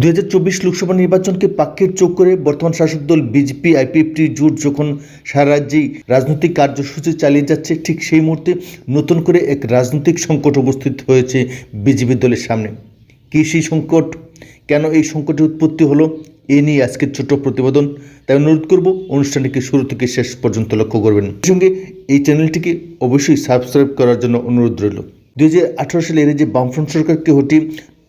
দুই হাজার চব্বিশ লোকসভা নির্বাচনকে পাক্ষের চোখ করে বর্তমান শাসক দল বিজেপি আইপিএফটি জোট যখন সারা রাজ্যেই রাজনৈতিক কার্যসূচি চালিয়ে যাচ্ছে, ঠিক সেই মুহূর্তে নতুন করে এক রাজনৈতিক সংকট উপস্থিত হয়েছে বিজেপি দলের সামনে। কী সেই সংকট? কেন এই সংকটের উৎপত্তি হলো? এ নিয়ে আজকের ছোট প্রতিবেদন। তাই অনুরোধ করব অনুষ্ঠানটিকে শুরু থেকে শেষ পর্যন্ত লক্ষ্য করবেন। সঙ্গে এই চ্যানেলটিকে অবশ্যই সাবস্ক্রাইব করার জন্য অনুরোধ রইল। দুই হাজার আঠারো সালে এর যে বামফ্রন্ট সরকারকে হটিয়ে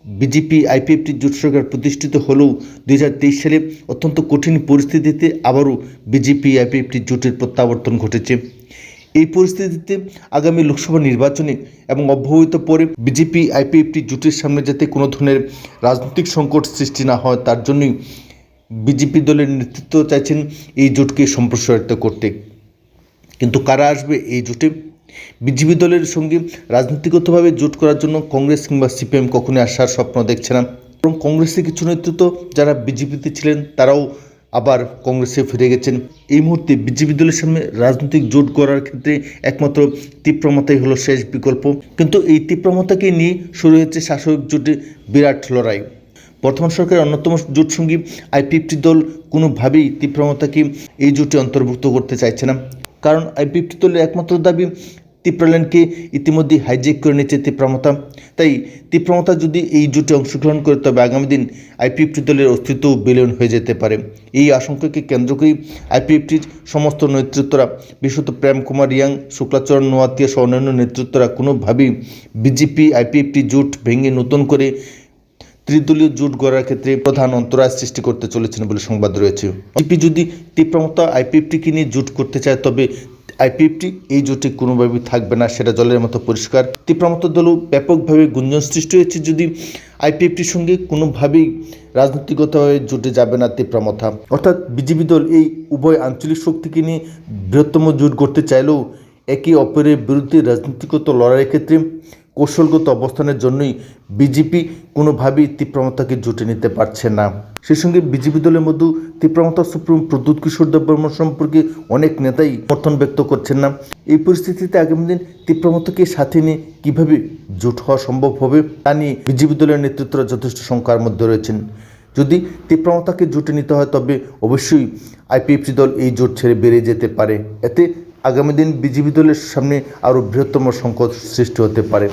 বিজেপি আইপিএফটি জোট সরকার প্রতিষ্ঠিত হলেও দুই হাজার তেইশ সালে অত্যন্ত কঠিন পরিস্থিতিতে আবারও বিজেপি আইপিএফটি জোটের প্রত্যাবর্তন ঘটেছে। এই পরিস্থিতিতে আগামী লোকসভা নির্বাচনে এবং অব্যবহিত পরে বিজেপি আইপিএফটি জোটের সামনে যাতে কোনো ধরনের রাজনৈতিক সংকট সৃষ্টি না হয়, তার জন্যই বিজেপি দলের নেতৃত্ব চাইছেন এই জোটকে সম্প্রসারিত করতে। কিন্তু কারা আসবে এই জোটে? বিজেপি দলের সঙ্গে রাজনীতিগতভাবে জোট করার জন্য কংগ্রেস কিংবা সিপিএম কখনোই আসার স্বপ্ন দেখছে না। এবং কংগ্রেসের কিছু নেতৃত্ব যারা বিজেপিতে ছিলেন, তারাও আবার কংগ্রেসে ফিরে গেছেন। এই মুহূর্তে বিজেপি দলের সামনে রাজনৈতিক জোট করার ক্ষেত্রে একমাত্র তীব্রমতাই হলো শেষ বিকল্প। কিন্তু এই তীব্রমতাকে নিয়ে শুরু হয়েছে শাসক জোটে বিরাট লড়াই। বর্তমান সরকারের অন্যতম জোট সঙ্গী আইপিএফটি দল কোনোভাবেই তীব্রমতাকে এই জোটে অন্তর্ভুক্ত করতে চাইছে না। কারণ আইপিএফটি দলের একমাত্র দাবি তীব্রল্যান্ডকে ইতিমধ্যে হাইজেক করে নিয়েছে তীব্রমতা তাই তীব্রমতা যদি এই জোটে অংশগ্রহণ করে, তবে আগামী দিন আইপিএফটি দলের অস্তিত্ব বিলীন হয়ে যেতে পারে। এই আশঙ্কাকে কেন্দ্র করেই আইপিএফটির সমস্ত নেতৃত্বরা, বিশেষত প্রেম কুমার ইয়াং, শুক্লাচরণ নোয়াতিয়া সহ অন্যান্য নেতৃত্বরা কোনোভাবেই বিজেপি আইপিএফটি জোট ভেঙে নতুন করে ত্রিদলীয় জোট গড়ার ক্ষেত্রে প্রধান অন্তরায় সৃষ্টি করতে চলেছেন বলে সংবাদ রয়েছে। বিজেপি যদি তীব্রমতা আইপিএফটিকে নিয়ে জোট করতে চায়, তবে আইপিএফটি এই জোটে কোনোভাবেই থাকবে না, সেটা জলের মতো পরিষ্কার। তীব্রমত দলও ব্যাপকভাবে গুঞ্জন সৃষ্টি হয়েছে। যদি আইপিএফটির সঙ্গে কোনোভাবেই রাজনৈতিকভাবে জোটে যাবে না তীব্রমথা অর্থাৎ বিজেপি দল এই উভয় আঞ্চলিক শক্তিকে নিয়ে বৃহত্তম জোট করতে চাইলেও একে অপরের বিরুদ্ধে রাজনীতিগত লড়াইয়ের ক্ষেত্রে কৌশলগত অবস্থানের জন্যই বিজেপি কোনোভাবেই তীব্রমতাকে জুটে নিতে পারছে না। সেই সঙ্গে বিজেপি দলের মধ্যে তীব্রমতা সুপ্রিম প্রদ্যুৎ কিশোর দেববর্মন সম্পর্কে অনেক নেতাই সমর্থন ব্যক্ত করছেন না। এই পরিস্থিতিতে আগামী দিন তীব্রমতাকে সাথে নিয়ে কীভাবে জোট হওয়া সম্ভব হবে তা নিয়ে বিজেপি দলের নেতৃত্বরা যথেষ্ট শঙ্কার মধ্যে রয়েছেন। যদি তীব্রমতাকে জুটে নিতে হয় তবে অবশ্যই আইপিএফসি দল এই জোট ছেড়ে বেড়ে যেতে পারে। এতে আগামী দিন বিজেপি দলের সামনে আরও বৃহত্তম সংকট সৃষ্টি হতে পারে।